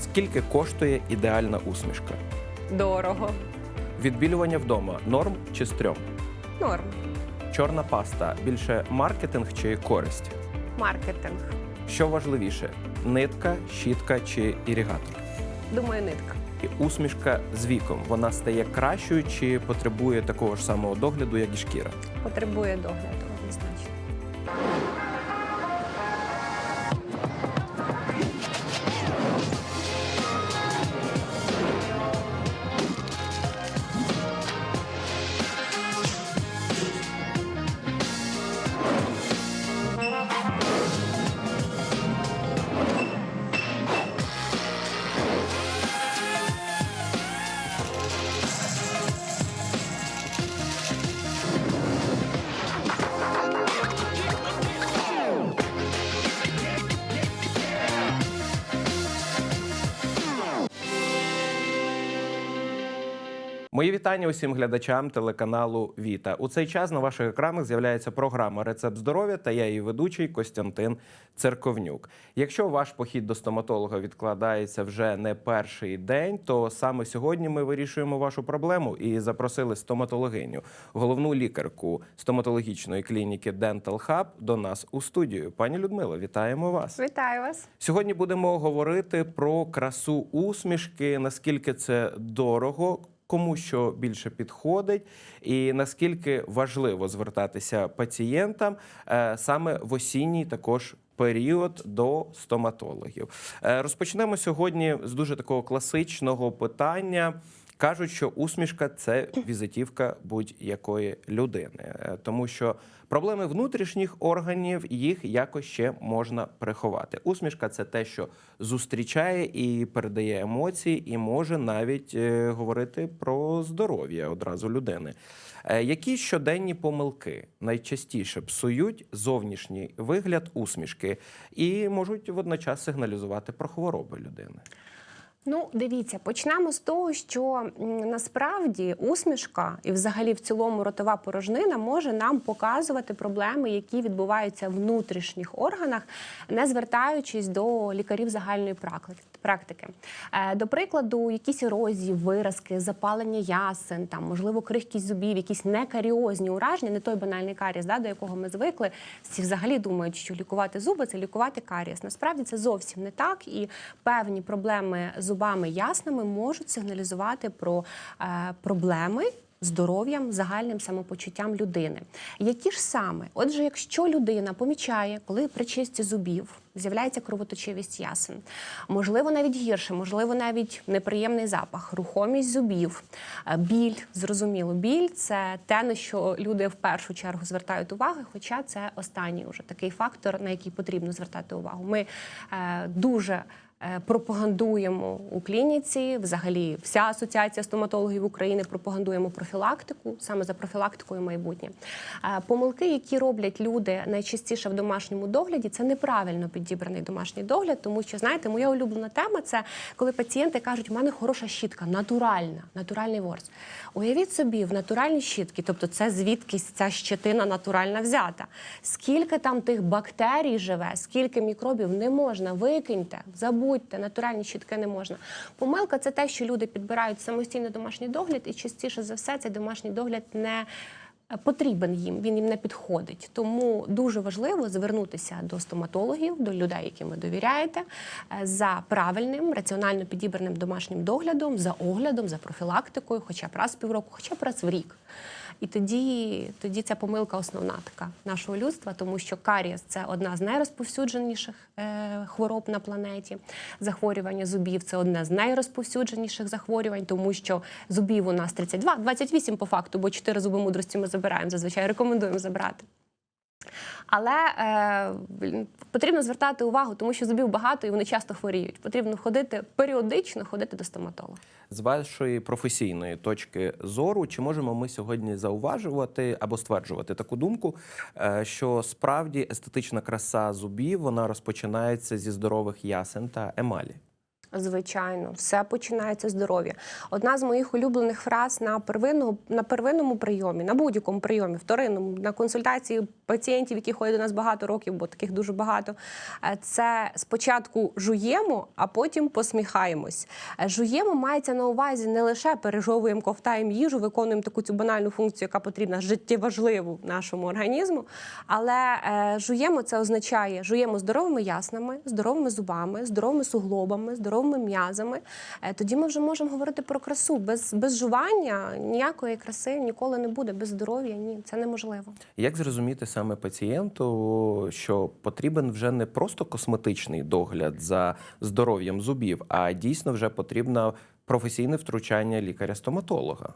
Скільки коштує ідеальна усмішка? Дорого. Відбілювання вдома норм чи стрьом? Норм. Чорна паста більше маркетинг чи користь? Маркетинг. Що важливіше: нитка, щітка чи іригатор? Думаю, нитка. І усмішка з віком вона стає кращою чи потребує такого ж самого догляду, як і шкіра? Потребує догляду Мої вітання усім глядачам телеканалу Віта. У цей час на ваших екранах з'являється програма Рецепт здоров'я та я її ведучий Костянтин Церковнюк. Якщо ваш похід до стоматолога відкладається вже не перший день, то саме сьогодні ми вирішуємо вашу проблему і запросили стоматологиню, головну лікарку стоматологічної клініки Dental Hub до нас у студію. Пані Людмила, вітаємо вас. Вітаю вас. Сьогодні будемо говорити про красу усмішки, наскільки це дорого. Кому що більше підходить, і наскільки важливо звертатися пацієнтам е, саме в осінній також період до стоматологів. Е, Розпочнемо сьогодні з дуже такого класичного питання. Кажуть, що усмішка це візитівка будь-якої людини, Е, тому що проблеми внутрішніх органів їх якось ще можна приховати. Усмішка це те, що зустрічає і передає емоції, і може навіть е, говорити про здоров'я одразу людини. Е, Які щоденні помилки найчастіше псують зовнішній вигляд усмішки і можуть водночас сигналізувати про хвороби людини? Ну, дивіться, почнемо з того, що насправді усмішка і, взагалі, в цілому ротова порожнина може нам показувати проблеми, які відбуваються в внутрішніх органах, не звертаючись до лікарів загальної пракли- практики. Е, До прикладу, якісь ерозії, виразки, запалення ясен, там можливо крихкість зубів, якісь некаріозні ураження, не той банальний карієс, да, до якого ми звикли. Всі взагалі думають, що лікувати зуби це лікувати карієс. Насправді це зовсім не так, і певні проблеми зубами ясними можуть сигналізувати про е, проблеми. Здоров'ям, загальним самопочуттям людини. Які ж саме? Отже, якщо людина помічає, коли при чисті зубів з'являється кровоточивість ясен, можливо, навіть гірше, можливо, навіть неприємний запах, рухомість зубів, е, біль, зрозуміло, біль це те, на що люди в першу чергу звертають увагу, хоча це останній уже такий фактор, на який потрібно звертати увагу. Ми е, дуже пропагандуємо у клініці. Взагалі, вся асоціація стоматологів України пропагандуємо профілактику, саме за профілактикою майбутнє. Е, Помилки, які роблять люди найчастіше в домашньому догляді, це неправильно підібраний домашній догляд, тому що знаєте, моя улюблена тема це коли пацієнти кажуть, у мене хороша щітка, натуральна, натуральний ворс. Уявіть собі, в натуральній щітці, тобто це звідкись ця щетина натуральна взята. Скільки там тих бактерій живе, скільки мікробів не можна, викиньте, забудьте, натуральні щітки не можна. Помилка це те, що люди підбирають самостійно домашній догляд, і частіше за все цей домашній догляд не потрібен їм, він їм не підходить. Тому дуже важливо звернутися до стоматологів, до людей, яким ви довіряєте, е, за правильним, раціонально підібраним домашнім доглядом, за оглядом, за профілактикою, хоча б раз в півроку, хоча б раз в рік. І тоді, тоді ця помилка основна така нашого людства, тому що карієс це одна з найрозповсюдженіших е, хвороб на планеті. Захворювання зубів це одне з найрозповсюдженіших захворювань, тому що зубів у нас 32, 28 по факту, бо 4 зуби мудрості ми забираємо. Зазвичай рекомендуємо забрати. Але е, потрібно звертати увагу, тому що зубів багато і вони часто хворіють. Потрібно ходити періодично ходити до стоматолога. З вашої професійної точки зору, чи можемо ми сьогодні зауважувати або стверджувати таку думку, е, що справді естетична краса зубів вона розпочинається зі здорових ясен та емалі? Звичайно, все починається здоров'я. Одна з моїх улюблених фраз на первинному, на первинному прийомі, на будь-якому прийомі, вторинному, на консультації пацієнтів, які ходять до нас багато років, бо таких дуже багато. е, Це спочатку жуємо, а потім посміхаємось. Е, Жуємо мається на увазі не лише пережовуємо, ковтаємо їжу, виконуємо таку цю банальну функцію, яка потрібна життєважливу нашому організму. Але е, жуємо це означає жуємо здоровими яснами, здоровими зубами, здоровими суглобами, здоровими м'язами. Е, тоді ми вже можемо говорити про красу. Без, без жування ніякої краси ніколи не буде. Без здоров'я ні, це неможливо. Як зрозуміти саме пацієнту, що потрібен вже не просто косметичний догляд за здоров'ям зубів, а дійсно вже потрібно професійне втручання лікаря-стоматолога?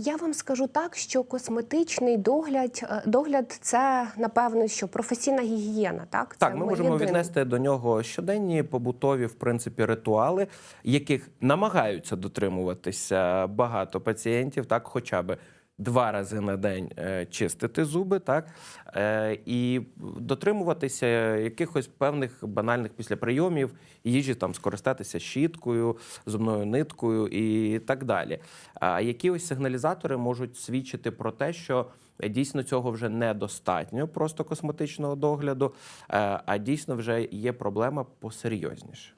Я вам скажу так, що косметичний догляд, е, догляд це напевно, що професійна гігієна. Так, Так, Це ми ми можемо єдине. віднести до нього щоденні побутові, в принципі, ритуали, яких намагаються дотримуватися багато пацієнтів, так, хоча б два рази на день е, чистити зуби, так, е, і дотримуватися якихось певних банальних після прийомів їжі, там скористатися щіткою, зубною ниткою і так далі. А які ось сигналізатори можуть свідчити про те, що Дійсно, цього вже недостатньо, просто косметичного догляду, е, а дійсно вже є проблема посерйозніше.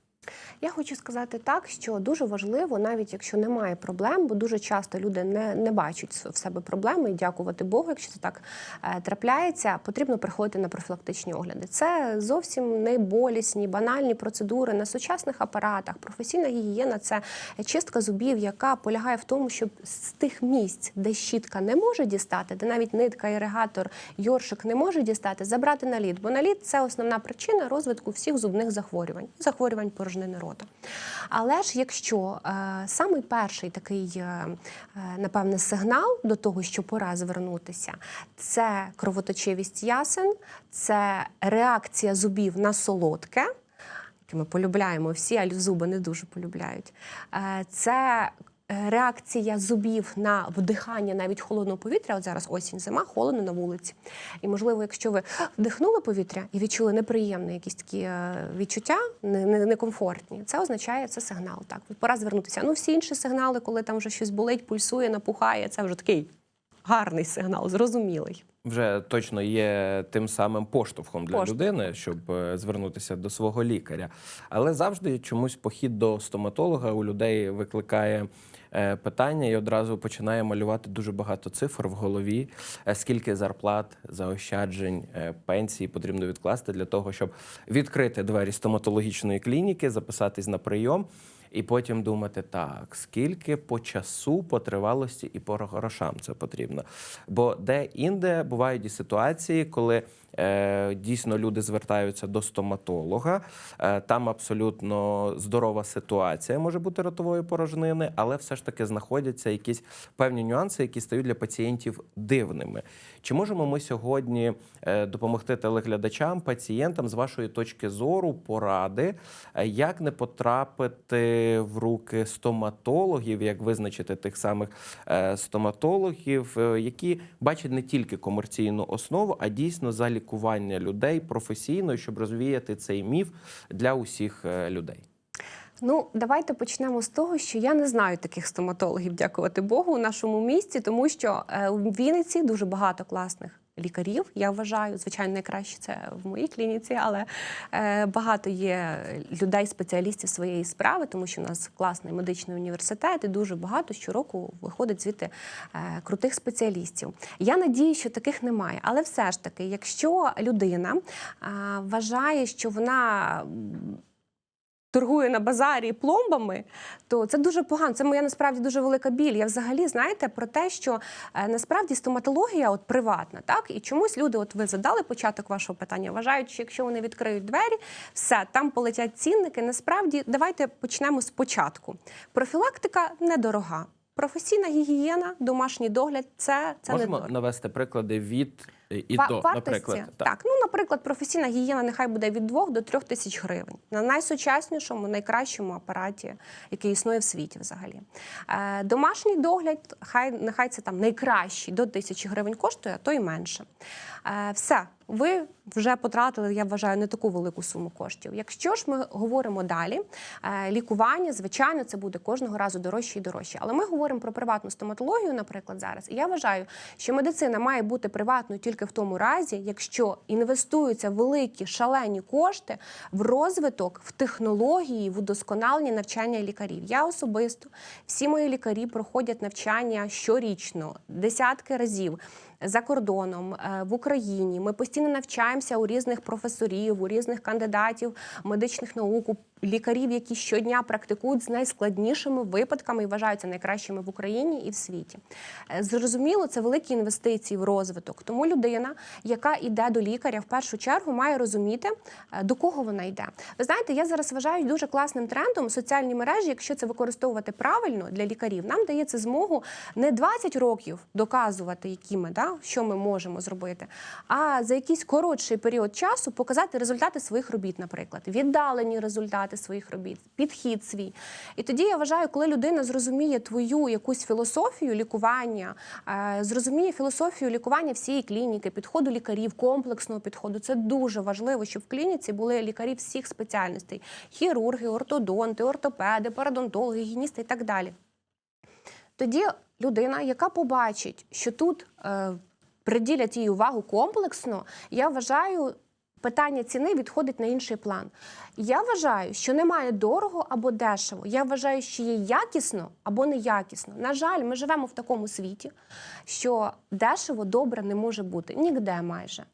Я хочу сказати так, що дуже важливо, навіть якщо немає проблем, бо дуже часто люди не, не бачать в себе проблеми, і дякувати Богу, якщо це так е, трапляється, потрібно приходити на профілактичні огляди. Це зовсім не болісні, банальні процедури на сучасних апаратах. Професійна гігієна це чистка зубів, яка полягає в тому, щоб з тих місць, де щітка не може дістати, де навіть нитка, іригатор, йоршик не може дістати, забрати наліт. Бо наліт це основна причина розвитку всіх зубних захворювань, захворювань порожнини рота. Але ж якщо е, самий перший такий, е, е, напевне, сигнал до того, що пора звернутися, це кровоточивість ясен, це реакція зубів на солодке. Ми полюбляємо всі, а зуби не дуже полюбляють. Це реакція зубів на вдихання навіть холодного повітря. От зараз осінь, зима, холодно на вулиці. І можливо, якщо ви вдихнули повітря і відчули неприємні якісь такі е, відчуття, не- не- некомфортні, це означає це сигнал. Так, пора звернутися. Ну, всі інші сигнали, коли там вже щось болить, пульсує, напухає, це вже такий гарний сигнал, зрозумілий. Вже точно є тим самим поштовхом для Поштовхом. людини, щоб е, звернутися до свого лікаря. Але завжди чомусь похід до стоматолога у людей викликає. Е, Питання і одразу починає малювати дуже багато цифр в голові, е, скільки зарплат, заощаджень, е, пенсії потрібно відкласти для того, щоб відкрити двері стоматологічної клініки, записатись на прийом, і потім думати, так, скільки по часу, по тривалості і по грошам це потрібно. Бо де-інде бувають і ситуації, коли е, дійсно люди звертаються до стоматолога, е, там абсолютно здорова ситуація може бути ротової порожнини, але все ж таки знаходяться якісь певні нюанси, які стають для пацієнтів дивними. Чи можемо ми сьогодні е, допомогти телеглядачам, пацієнтам з вашої точки зору поради, е, як не потрапити в руки стоматологів, як визначити тих самих е, стоматологів, е, які бачать не тільки комерційну основу, а дійсно за лікування людей професійно, щоб розвіяти цей міф для усіх е, людей? Ну, давайте почнемо з того, що я не знаю таких стоматологів, дякувати Богу, у нашому місті, тому що у Вінниці дуже багато класних лікарів. Я вважаю, звичайно, найкраще це в моїй клініці, але е, багато є людей, спеціалістів своєї справи, тому що у нас класний медичний університет, і дуже багато щороку виходить звідти е, крутих спеціалістів. Я надію, що таких немає, але все ж таки, якщо людина е, вважає, що вона торгує на базарі пломбами, то це дуже погано. Це моя насправді дуже велика біль. Я взагалі знаєте про те, що е, насправді стоматологія от приватна, так і чомусь люди, от ви задали початок вашого питання, вважають, що якщо вони відкриють двері, все там полетять цінники. Насправді, давайте почнемо спочатку. Профілактика недорога. Професійна гігієна, домашній догляд це, це Можемо недорого. навести приклади від і Ва- до, вартості? наприклад. Так. ну наприклад, професійна гігієна нехай буде від 2 до 3 тисяч гривень на найсучаснішому, найкращому апараті, який існує в світі взагалі. Е, домашній догляд, хай нехай це там найкращий до тисячі гривень коштує, а то й менше. Е, все, ви вже потратили, я вважаю, не таку велику суму коштів. Якщо ж ми говоримо далі, е, лікування, звичайно, це буде кожного разу дорожче і дорожче. Але ми говоримо про приватну стоматологію, наприклад, зараз. І я вважаю, що медицина має бути приватною тільки в тому разі, якщо інвестуються великі шалені кошти в розвиток, в технології, в удосконалення навчання лікарів. Я особисто всі мої лікарі проходять навчання щорічно, десятки разів за кордоном е, в Україні. Ми постійно навчаємося у різних професорів, у різних кандидатів медичних наук, лікарів, які щодня практикують з найскладнішими випадками і вважаються найкращими в Україні і в світі. Е, Зрозуміло, це великі інвестиції в розвиток. Тому людина, яка йде до лікаря, в першу чергу має розуміти, е, до кого вона йде. Ви знаєте, я зараз вважаю дуже класним трендом соціальні мережі, якщо це використовувати правильно для лікарів, нам дається змогу не 20 років доказувати, які ми да, що ми можемо зробити, а за якийсь коротший період часу показати результати своїх робіт, наприклад, віддалені результати своїх робіт, підхід свій. І тоді я вважаю, коли людина зрозуміє твою якусь філософію лікування, е, зрозуміє філософію лікування всієї клініки, підходу лікарів, комплексного підходу. Це дуже важливо, щоб в клініці були лікарі всіх спеціальностей: хірурги, ортодонти, ортопеди, парадонтологи, гігієністи і так далі. Тоді людина, яка побачить, що тут е, приділять їй увагу комплексно, я вважаю. Питання ціни відходить на інший план. Я вважаю, що немає дорого або дешево. Я вважаю, що є якісно або неякісно. На жаль, ми живемо в такому світі, що дешево добре не може бути ніде майже.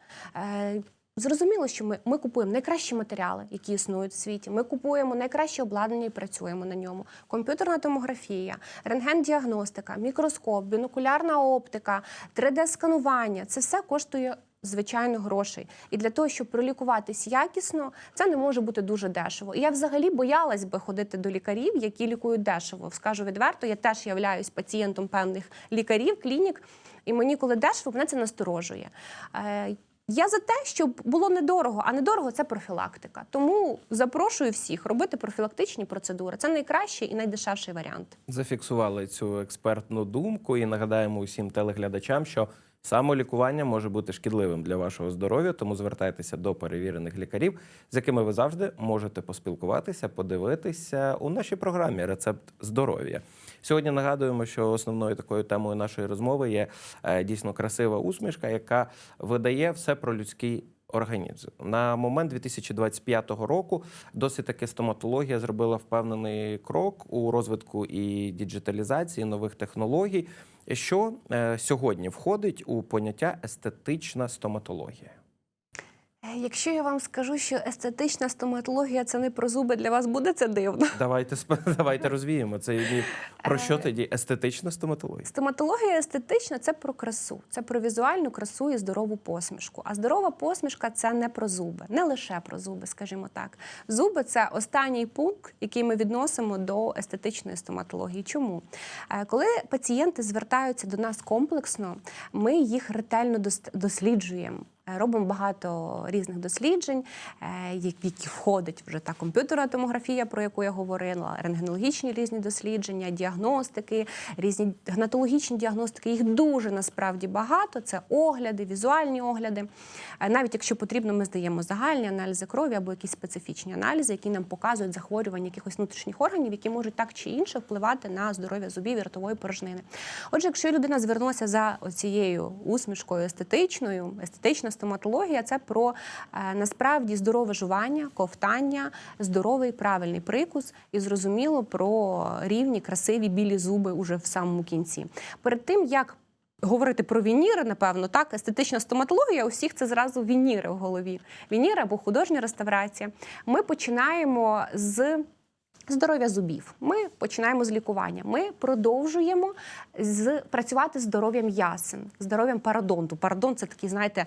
Е, Зрозуміло, що ми, ми купуємо найкращі матеріали, які існують в світі. Ми купуємо найкраще обладнання і працюємо на ньому. Комп'ютерна томографія, рентген-діагностика, мікроскоп, бінокулярна оптика, 3D-сканування це все коштує. Звичайно, грошей. І для того, щоб пролікуватись якісно, це не може бути дуже дешево. І я взагалі боялась би ходити до лікарів, які лікують дешево. Скажу відверто, я теж являюсь пацієнтом певних лікарів, клінік, і мені, коли дешево, мене це насторожує. Я за те, щоб було недорого, а недорого це профілактика. Тому запрошую всіх робити профілактичні процедури. Це найкращий і найдешевший варіант. Зафіксували цю експертну думку і нагадаємо усім телеглядачам, що самолікування може бути шкідливим для вашого здоров'я, тому звертайтеся до перевірених лікарів, з якими ви завжди можете поспілкуватися, подивитися у нашій програмі Рецепт здоров'я. Сьогодні нагадуємо, що основною такою темою нашої розмови є е, дійсно красива усмішка, яка видає все про людський організм. На момент 2025 року досить таки стоматологія зробила впевнений крок у розвитку і діджиталізації нових технологій, що е, сьогодні входить у поняття естетична стоматологія. Е, Якщо я вам скажу, що естетична стоматологія це не про зуби, для вас буде це дивно. Давайте давайте розвіємо це. Про що тоді естетична стоматологія? Стоматологія естетична це про красу, це про візуальну красу і здорову посмішку. А здорова посмішка це не про зуби, не лише про зуби, скажімо так. Зуби це останній пункт, який ми відносимо до естетичної стоматології. Чому? Е, Коли пацієнти звертаються до нас комплексно, ми їх ретельно дос- досліджуємо. Е, Робимо багато різних досліджень, е, які входить вже та комп'ютерна томографія, про яку я говорила, рентгенологічні різні дослідження, діагностики, різні гнатологічні діагностики. Їх дуже насправді багато. Це огляди, візуальні огляди. Е, Навіть якщо потрібно, ми здаємо загальні аналізи крові або якісь специфічні аналізи, які нам показують захворювання якихось внутрішніх органів, які можуть так чи інше впливати на здоров'я зубів і ротової порожнини. Отже, якщо людина звернулася за цією усмішкою естетичною, естетична стоматологія це про е, насправді здорове жування, ковтання, здоровий правильний прикус і зрозуміло про рівні красиві білі зуби уже в самому кінці. Перед тим як Говорити про вініри, напевно, так, естетична стоматологія, у всіх це зразу вініри в голові. Вініри або художня реставрація. Ми починаємо з здоров'я зубів. Ми починаємо з лікування. Ми продовжуємо з працювати з здоров'ям ясен, здоров'ям парадонту. Парадонт це такий, знаєте.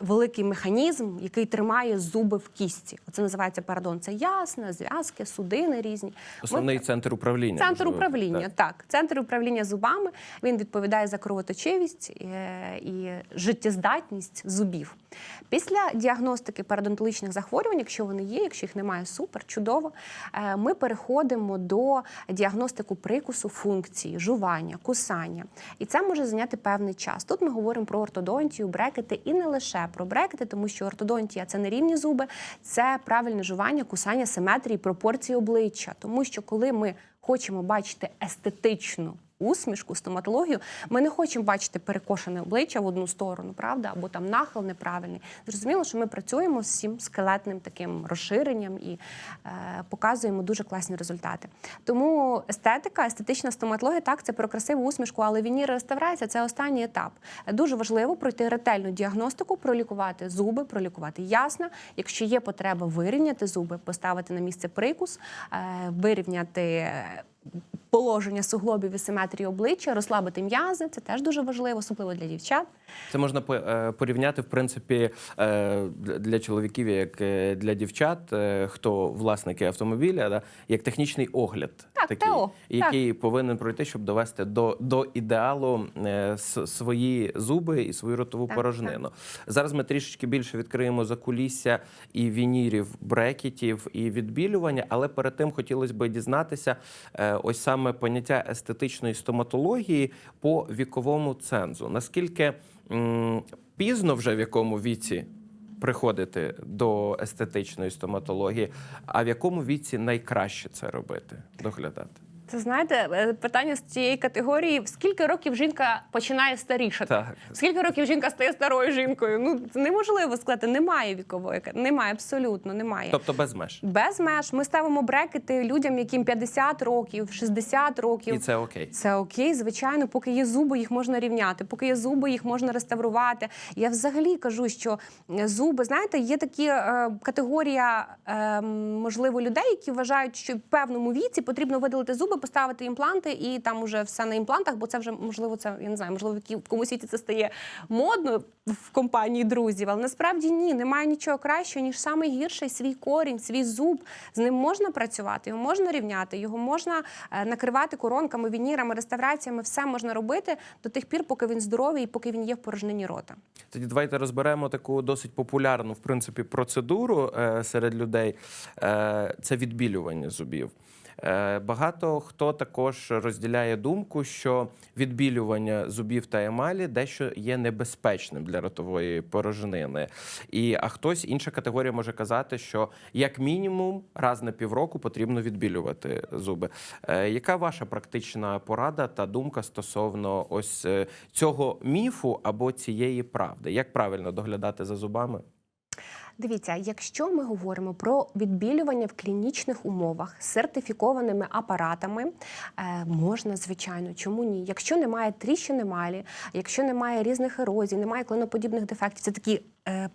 Великий механізм, який тримає зуби в кісті. Це називається парадон. Це ясна, зв'язки, судини різні. Ми Основний центр управління. Центр можливо, управління, так. так. Центр управління зубами. Він відповідає за кровоточивість е, і життєздатність зубів. Після діагностики парадонтологічних захворювань, якщо вони є, якщо їх немає, супер, чудово. е, Ми переходимо до діагностику прикусу функції, жування, кусання. І це може зайняти певний час. Тут ми говоримо про ортодонтію, брекети і не лише про брекети, тому що ортодонтія це не рівні зуби, це правильне жування, кусання, симетрії, пропорції обличчя. Тому що коли ми хочемо бачити естетичну усмішку, стоматологію, ми не хочемо бачити перекошене обличчя в одну сторону, правда, або там нахил неправильний. Зрозуміло, що ми працюємо з всім скелетним таким розширенням і е, показуємо дуже класні результати. Тому естетика, естетична стоматологія, так, це про красиву усмішку, але вінір реставрація це останній етап. Дуже важливо пройти ретельну діагностику, пролікувати зуби, пролікувати ясна. Якщо є потреба вирівняти зуби, поставити на місце прикус, е, вирівняти. Положення суглобів і симетрії обличчя, розслабити м'язи це теж дуже важливо, особливо для дівчат. Це можна е, порівняти, в принципі, е, для- чоловіків, як е, для дівчат, хто власники автомобіля, да, як технічний огляд, Так, такий, ТО, який повинен пройти, щоб довести до, до ідеалу свої зуби і свою ротову Так, порожнину. Зараз ми трішечки більше відкриємо закулісся і вінірів, брекетів і відбілювання, але перед тим хотілося б дізнатися ось саме поняття естетичної стоматології по віковому цензу. Наскільки пізно вже в якому віці приходити до естетичної стоматології, а в якому віці найкраще це робити, доглядати? Це знаєте, е, питання з цієї категорії: скільки років жінка починає старішати? Так. Скільки років жінка стає старою жінкою? Ну це неможливо сказати. Немає вікової немає, абсолютно немає. Тобто без меж. Без меж ми ставимо брекети людям, яким 50 років, 60 років. І це окей. Це окей, звичайно, поки є зуби, їх можна рівняти, поки є зуби, їх можна реставрувати. Я взагалі кажу, що е, зуби, знаєте, є такі е, категорія, е, можливо, людей, які вважають, що в певному віці потрібно видалити зуби, поставити імпланти, і там уже все на імплантах, бо це вже можливо, це я не знаю, можливо, в комусь віці це стає модно в компанії друзів. Але насправді ні, немає нічого кращого, ніж саме гірший свій корінь, свій зуб. З ним можна працювати, його можна рівняти, його можна е, накривати коронками, вінірами, реставраціями. Все можна робити до тих пір, поки він здоровий і поки він є в порожнині рота. Тоді давайте розберемо таку досить популярну в принципі процедуру е, серед людей. Е, це відбілювання зубів. Е, Багато хто також розділяє думку, що відбілювання зубів та емалі дещо є небезпечним для ротової порожнини. І а хтось інша категорія може казати, що як мінімум раз на півроку потрібно відбілювати зуби. Е, Яка ваша практична порада та думка стосовно ось е, цього міфу або цієї правди? Як правильно доглядати за зубами? Дивіться, якщо ми говоримо про відбілювання в клінічних умовах сертифікованими апаратами, е, можна, звичайно, чому ні? Якщо немає тріщин емалі, якщо немає різних ерозій, немає клиноподібних дефектів, це такі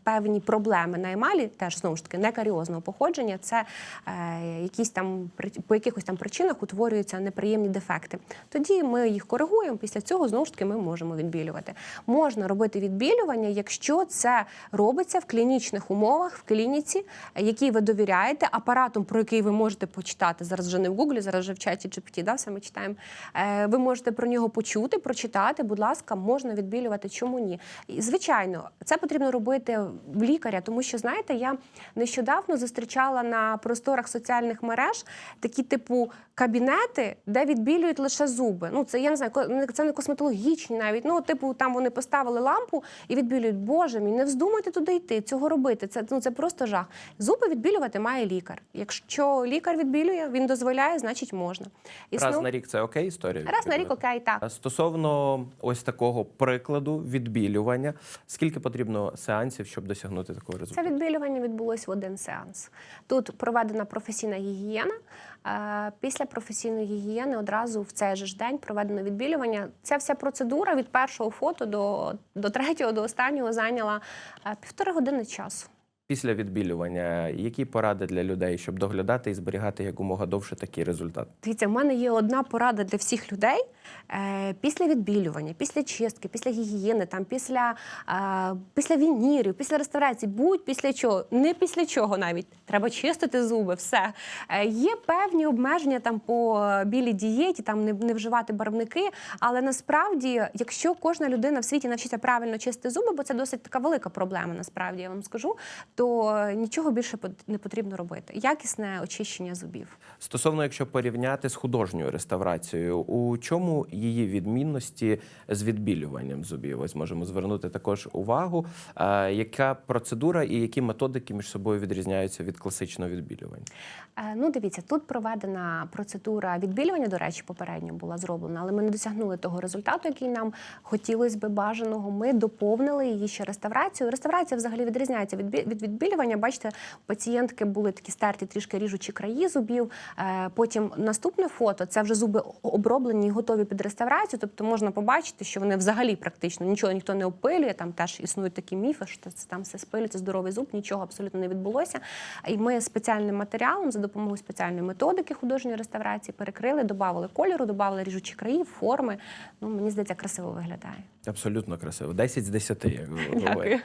певні проблеми на емалі, теж знову ж таки некаріозного походження, це е, якісь там по якихось там причинах утворюються неприємні дефекти. Тоді ми їх коригуємо. Після цього знову ж таки ми можемо відбілювати. Можна робити відбілювання, якщо це робиться в клінічних умовах, в клініці, якій ви довіряєте, апаратом, про який ви можете почитати зараз вже не в Гуглі, зараз вже в чаті GPT, да, все ми читаємо. Е, ви можете про нього почути, прочитати. Будь ласка, можна відбілювати. Чому ні? І, звичайно, це потрібно робити в лікаря, тому що знаєте, я нещодавно зустрічала на просторах соціальних мереж такі типу кабінети, де відбілюють лише зуби. Ну це я не знаю, ко- це не косметологічні навіть. Ну, типу, там вони поставили лампу і відбілюють. Боже мій, не вздумайте туди йти, цього робити. Це ну це просто жах. Зуби відбілювати має лікар. Якщо лікар відбілює, він дозволяє, значить можна. І Раз на рік це окей історія? раз на рік окей, так. Стосовно ось такого прикладу відбілювання, скільки потрібно сеансів, щоб досягнути такого Це відбілювання відбулось в один сеанс. Тут проведена професійна гігієна. Е, Після професійної гігієни одразу в цей же ж день проведено відбілювання. Ця вся процедура від першого фото до, до третього, до останнього зайняла е, півтори години часу. Після відбілювання, які поради для людей, щоб доглядати і зберігати якомога довше такий результат? Дивіться, в мене є одна порада для всіх людей. Е, після відбілювання, після чистки, після гігієни, там, після, е, після вінірів, після реставрації, будь після чого, не після чого навіть. Треба чистити зуби, все. Е, є певні обмеження там по білій дієті, там не, не вживати барвники. Але насправді, якщо кожна людина в світі навчиться правильно чистити зуби, бо це досить така велика проблема, насправді я вам скажу, то нічого більше не потрібно робити. Якісне очищення зубів. Стосовно, якщо порівняти з художньою реставрацією, у чому її відмінності з відбілюванням зубів? Ось можемо звернути також увагу, е, яка процедура і які методики між собою відрізняються від класичного відбілювання. Е, Ну, дивіться, тут проведена процедура відбілювання, до речі, попередньо була зроблена, але ми не досягнули того результату, який нам хотілося би бажаного. Ми доповнили її ще реставрацією. Реставрація взагалі відрізняється від від відбілювання. Бачите, пацієнтки були такі стерті трішки ріжучі краї зубів. Е, Потім наступне фото це вже зуби оброблені і готові під реставрацію. Тобто можна побачити, що вони взагалі практично нічого ніхто не опилює. Там теж існують такі міфи, що це там все спилюється, здоровий зуб, нічого абсолютно не відбулося. І ми спеціальним матеріалом за допомогою спеціальної методики художньої реставрації перекрили, додали кольору, додали ріжучі краї, форми. Ну мені здається, красиво виглядає. Абсолютно красиво. 10 з 10, як ви Дякую. говорите.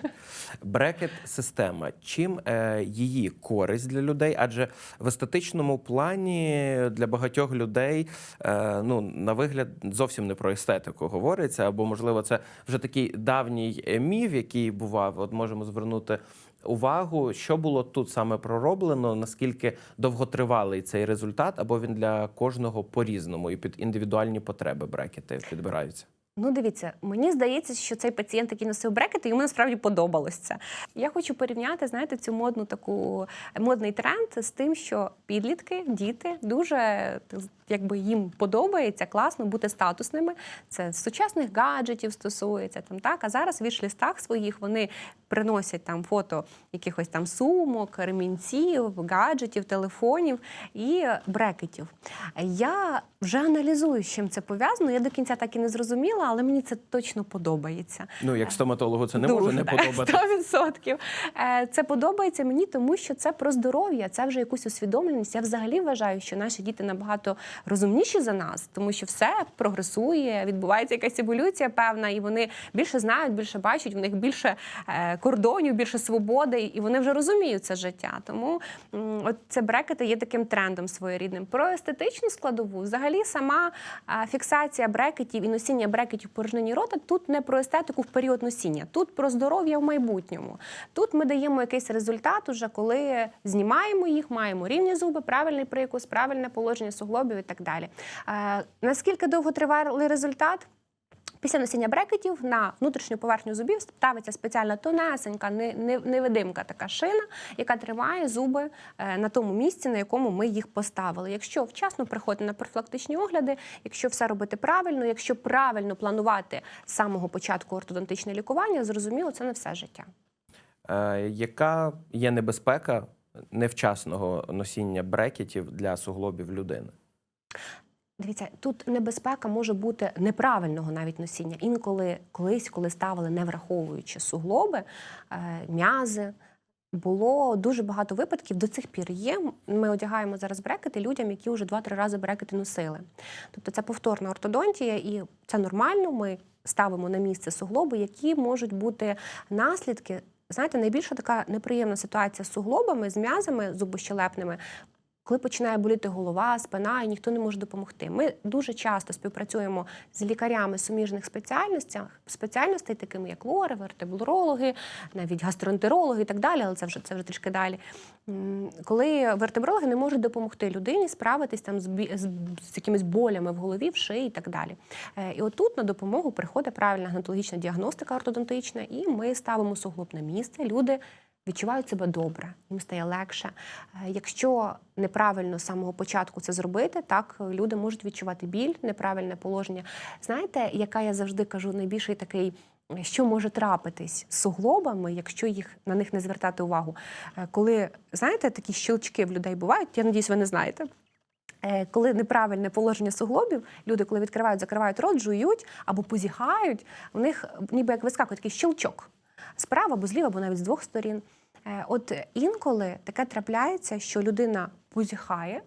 Брекет-система. Чим е, її користь для людей? Адже в естетичному плані для багатьох людей е, ну, на вигляд зовсім не про естетику говориться, або, можливо, це вже такий давній е, міф, який бував. От можемо звернути. Увагу, що було тут саме пророблено, наскільки довготривалий цей результат, або він для кожного по-різному і під індивідуальні потреби брекети підбираються. Ну, дивіться, мені здається, що цей пацієнт, який носив брекети, йому насправді подобалось це. Я хочу порівняти, знаєте, цю модну таку модний тренд з тим, що підлітки, діти дуже якби їм подобається класно бути статусними. Це сучасних гаджетів стосується там так. А зараз в віш-листах своїх вони приносять там фото якихось там сумок, ремінців, гаджетів, телефонів і брекетів. Я вже аналізую, з чим це пов'язано. Я до кінця так і не зрозуміла, але мені це точно подобається. Ну, як стоматологу, це не може не подобати. 100%. Е, Це подобається мені, тому що це про здоров'я, це вже якусь усвідомленість. Я взагалі вважаю, що наші діти набагато розумніші за нас, тому що все прогресує, відбувається якась еволюція певна, і вони більше знають, більше бачать, в них більше е, кордонів, більше свободи, і вони вже розуміють це життя. Тому от це брекети є таким трендом своєрідним. Про естетичну складову, взагалі, сама е, фіксація брекетів і носіння брекетів в порожнині рота тут не про естетику в період носіння, тут про здоров'я в майбутньому. Тут ми даємо якийсь результат, уже коли знімаємо їх, маємо рівні зуби, правильний прикус, правильне положення суглобів і так далі. Е, наскільки довго тривалий результат? Після носіння брекетів на внутрішню поверхню зубів ставиться спеціальна тонесенька, не- не- невидимка така шина, яка тримає зуби е, на тому місці, на якому ми їх поставили. Якщо вчасно приходити на профілактичні огляди, якщо все робити правильно, якщо правильно планувати з самого початку ортодонтичне лікування, зрозуміло, це не все життя. Е, яка є небезпека невчасного носіння брекетів для суглобів людини? Дивіться, тут небезпека може бути неправильного навіть носіння. Інколи колись, коли ставили, не враховуючи суглоби, е, м'язи. Було дуже багато випадків, до цих пір є. Ми одягаємо зараз брекети людям, які вже 2-3 рази брекети носили. Тобто це повторна ортодонтія, і це нормально. Ми ставимо на місце суглоби, які можуть бути наслідки. Знаєте, найбільша така неприємна ситуація з суглобами, з м'язами зубощелепними, коли починає боліти голова, спина, і ніхто не може допомогти. Ми дуже часто співпрацюємо з лікарями суміжних спеціальностей, спеціальностей, такими як лори, вертебрологи, навіть гастроентерологи і так далі, але це вже це вже трішки далі. Коли вертебрологи не можуть допомогти людині справитись там з, з, з якимись болями в голові, в шиї і так далі. Е, І отут на допомогу приходить правильна гнатологічна діагностика ортодонтична, і ми ставимо суглоб на місце. Люди відчувають себе добре, їм стає легше. Е, Якщо неправильно з самого початку це зробити, так люди можуть відчувати біль, неправильне положення. Знаєте, яка я завжди кажу, найбільший такий. Що може трапитись з суглобами, якщо їх на них не звертати увагу? Е, Коли знаєте, такі щелчки в людей бувають, я надіюсь, ви не знаєте. Е, Коли неправильне положення суглобів, люди, коли відкривають, закривають рот, жують або позіхають, у них ніби як вискакує такий щелчок справа або зліва, або навіть з двох сторін. Е, От інколи таке трапляється, що людина позіхає,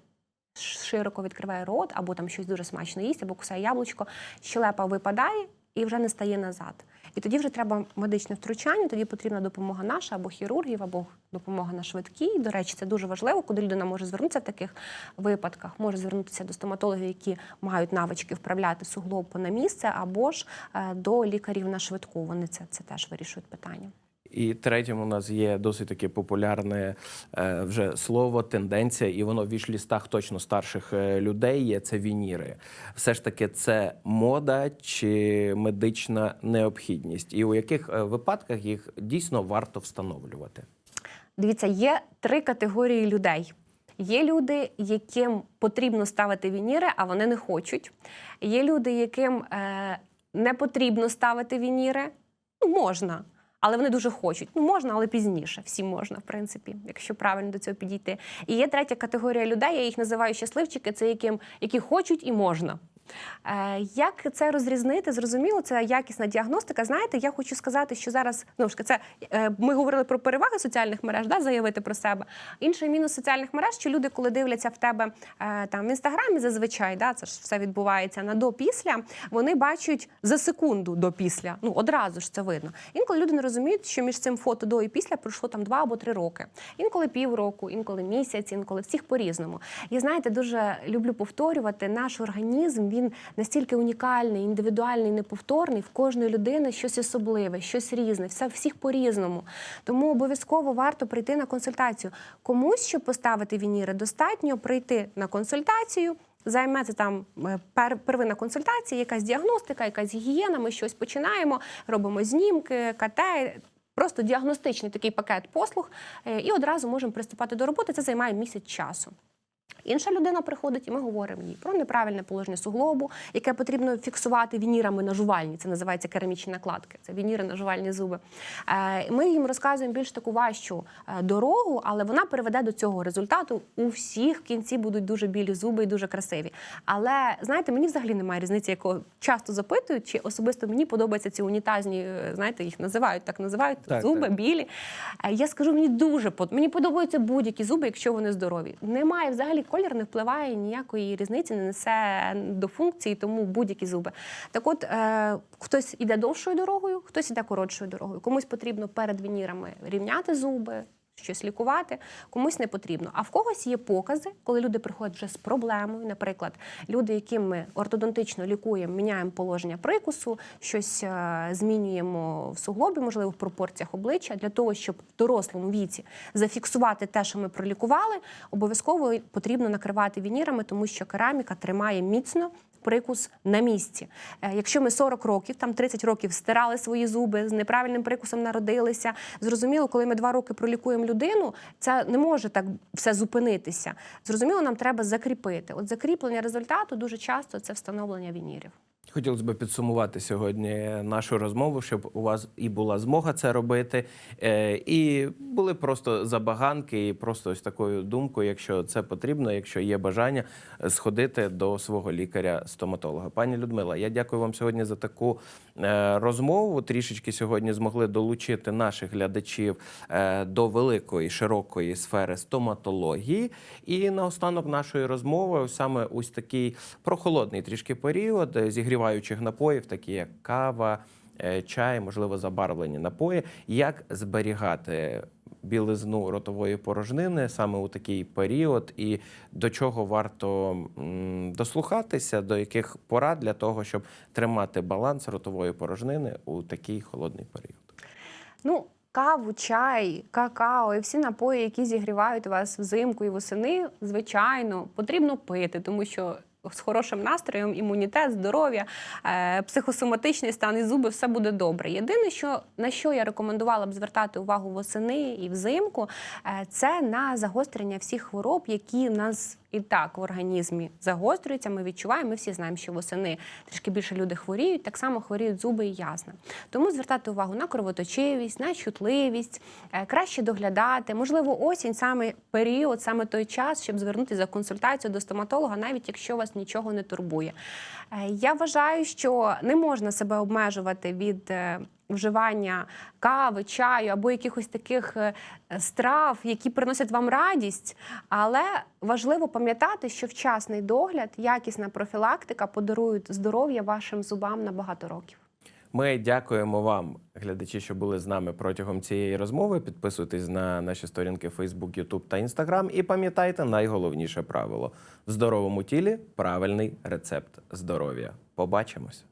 широко відкриває рот, або там щось дуже смачно їсть, або кусає яблучко, щелепа випадає і вже не стає назад. І тоді вже треба медичне втручання, тоді потрібна допомога наша або хірургів, або допомога на швидкій. До речі, це дуже важливо, куди людина може звернутися в таких випадках. Може звернутися до стоматологів, які мають навички вправляти суглоб на місце, або ж е, до лікарів на швидку. Вони це, це теж вирішують питання. І третім у нас є досить таке популярне е, вже слово, тенденція, і воно в вішлістах точно старших е, людей є. Це вініри. Все ж таки, це мода чи медична необхідність, і у яких е, випадках їх дійсно варто встановлювати? Дивіться, є три категорії людей. Є люди, яким потрібно ставити вініри, а вони не хочуть. Є люди, яким е, не потрібно ставити вініри. Ну, можна, але вони дуже хочуть. Ну, можна, але пізніше. Всім можна, в принципі, якщо правильно до цього підійти. І є третя категорія людей, я їх називаю щасливчики, це яким, які хочуть і можна. Е, Як це розрізнити? Зрозуміло, це якісна діагностика. Знаєте, я хочу сказати, що зараз ну це е, ми говорили про переваги соціальних мереж, да, заявити про себе. Інший мінус соціальних мереж, що люди, коли дивляться в тебе е, там в інстаграмі, зазвичай да, це ж все відбувається на до після. Вони бачать за секунду до після. Ну одразу ж це видно. Інколи люди не розуміють, що між цим фото до і після пройшло там два або три роки. Інколи півроку, інколи місяць, інколи всіх по-різному. Я знаєте, дуже люблю повторювати наш організм. Він настільки унікальний, індивідуальний, неповторний. В кожної людини щось особливе, щось різне, все всіх по-різному. Тому обов'язково варто прийти на консультацію. Комусь, щоб поставити вініри, достатньо прийти на консультацію. Займеться там е, первинна консультація, якась діагностика, якась гігієна. Ми щось починаємо, робимо знімки, КТ, просто діагностичний такий пакет послуг, е, і одразу можемо приступати до роботи. Це займає місяць часу. Інша людина приходить, і ми говоримо їй про неправильне положення суглобу, яке потрібно фіксувати вінірами на жувальні. Це називається керамічні накладки. Це вініри на жувальні зуби. Е, Ми їм розказуємо більш таку важчу е, дорогу, але вона приведе до цього результату. У всіх в кінці будуть дуже білі зуби і дуже красиві. Але знаєте, мені взагалі немає різниці, якого часто запитують, чи особисто мені подобаються ці унітазні, е, знаєте, їх називають так, називають Так, зуби так. білі. Я скажу, мені дуже мені подобаються будь-які зуби, якщо вони здорові. Немає взагалі колір не впливає ніякої різниці, не несе до функції, тому будь-які зуби. Так от е, хтось іде довшою дорогою, хтось іде коротшою дорогою. Комусь потрібно перед вінірами рівняти зуби. Щось лікувати, комусь не потрібно. А в когось є покази, коли люди приходять вже з проблемою. Наприклад, люди, яким ми ортодонтично лікуємо, міняємо положення прикусу, щось е, змінюємо в суглобі, можливо, в пропорціях обличчя, для того, щоб в дорослому віці зафіксувати те, що ми пролікували, обов'язково потрібно накривати вінірами, тому що кераміка тримає міцно. Прикус на місці. Е, Якщо ми 40 років, там 30 років стирали свої зуби, з неправильним прикусом народилися. Зрозуміло, коли ми два роки пролікуємо людину, це не може так все зупинитися. Зрозуміло, нам треба закріпити. От закріплення результату дуже часто це встановлення вінірів. Хотілося б підсумувати сьогодні нашу розмову, щоб у вас і була змога це робити, е, і були просто забаганки, і просто ось такою думкою, якщо це потрібно, якщо є бажання е, сходити до свого лікаря-стоматолога. Пані Людмила, я дякую вам сьогодні за таку е, розмову. Трішечки сьогодні змогли долучити наших глядачів до великої широкої сфери стоматології. І наостанок нашої розмови, саме ось такий прохолодний трішки період е, зігріваючих напоїв, такі як кава, е, чай, можливо, забарвлені напої. Як зберігати білизну ротової порожнини саме у такий період, і до чого варто дослухатися, до яких порад для того, щоб тримати баланс ротової порожнини у такий холодний період? Ну, каву, чай, какао і всі напої, які зігрівають вас взимку і восени, звичайно, потрібно пити, тому що. З хорошим настроєм, імунітет, здоров'я, е, психосоматичний стан і зуби все буде добре. Єдине, що на що я рекомендувала б звертати увагу восени і взимку, е, це на загострення всіх хвороб, які нас і так в організмі загострюються. Ми відчуваємо. Ми всі знаємо, що восени трішки більше люди хворіють, так само хворіють зуби і ясна. Тому звертати увагу на кровоточивість, на чутливість, е, краще доглядати. Можливо, осінь саме період, саме той час, щоб звернутися за консультацією до стоматолога, навіть якщо вас нічого не турбує. Е, Я вважаю, що не можна себе обмежувати від. Вживання кави, чаю або якихось таких е, страв, які приносять вам радість, але важливо пам'ятати, що вчасний догляд, якісна профілактика подарують здоров'я вашим зубам на багато років. Ми дякуємо вам, глядачі, що були з нами протягом цієї розмови. Підписуйтесь на наші сторінки Facebook, YouTube та Instagram. І пам'ятайте найголовніше правило: в здоровому тілі правильний рецепт здоров'я. Побачимось.